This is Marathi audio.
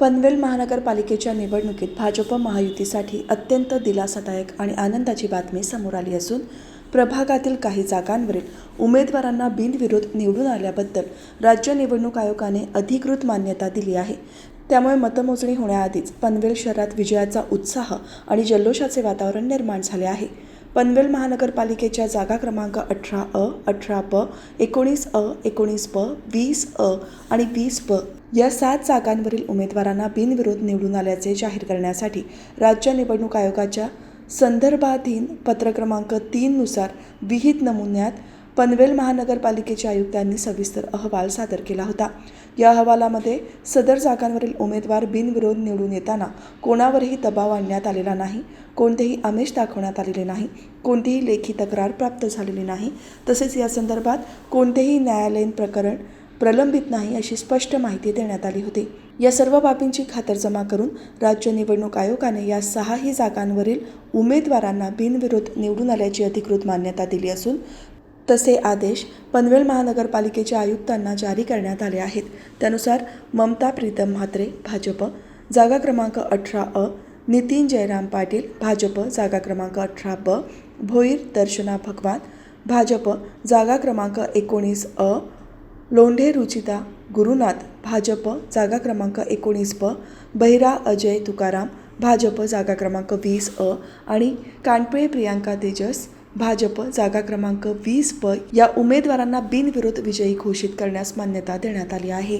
पनवेल महानगरपालिकेच्या निवडणुकीत भाजप महायुतीसाठी अत्यंत दिलासादायक आणि आनंदाची बातमी समोर आली असून प्रभागातील काही जागांवरील उमेदवारांना बिनविरोध निवडून आल्याबद्दल राज्य निवडणूक आयोगाने अधिकृत मान्यता दिली आहे. त्यामुळे मतमोजणी होण्याआधीच पनवेल शहरात विजयाचा उत्साह आणि जल्लोषाचे वातावरण निर्माण झाले आहे. पनवेल महानगरपालिकेच्या जागा क्रमांक अठरा अ अठरा ब एकोणीस अ एकोणीस ब वीस अ आणि वीस ब या सात जागांवरील उमेदवारांना बिनविरोध निवडून आल्याचे जाहीर करण्यासाठी राज्य निवडणूक आयोगाच्या संदर्भाधीन पत्र क्रमांक तीननुसार विहित नमुन्यात पनवेल महानगरपालिकेच्या आयुक्तांनी सविस्तर अहवाल सादर केला होता. या अहवालामध्ये सदर जागांवरील उमेदवार बिनविरोध निवडून येताना कोणावरही दबाव आणण्यात आलेला नाही कोणतेही आमिष दाखवण्यात आलेले नाही कोणतीही लेखी तक्रार प्राप्त झालेली नाही तसेच या संदर्भात कोणतेही न्यायालयीन प्रकरण प्रलंबित नाही अशी स्पष्ट माहिती देण्यात आली होती. या सर्व बाबींची खातरजमा करून राज्य निवडणूक आयोगाने या सहाही जागांवरील उमेदवारांना बिनविरोध निवडून आल्याची अधिकृत मान्यता दिली असून तसे आदेश पनवेल महानगरपालिकेच्या आयुक्तांना जारी करण्यात आले आहेत. त्यानुसार ममता प्रीतम म्हात्रे भाजप जागा क्रमांक अठरा अ नितीन जयराम पाटील भाजप जागा क्रमांक अठरा ब भोईर दर्शना भगवान भाजप जागा क्रमांक एकोणीस अ लोंढे रुचिता गुरुनाथ भाजप जागा क्रमांक एकोणीस ब बहिरा अजय तुकाराम भाजप जागा क्रमांक वीस अ आणि कानपिळे प्रियांका तेजस भाजप जागा क्रमांक वीस प या उमेदवारांना बिनविरोध विजयी घोषित करण्यास मान्यता देण्यात आली आहे.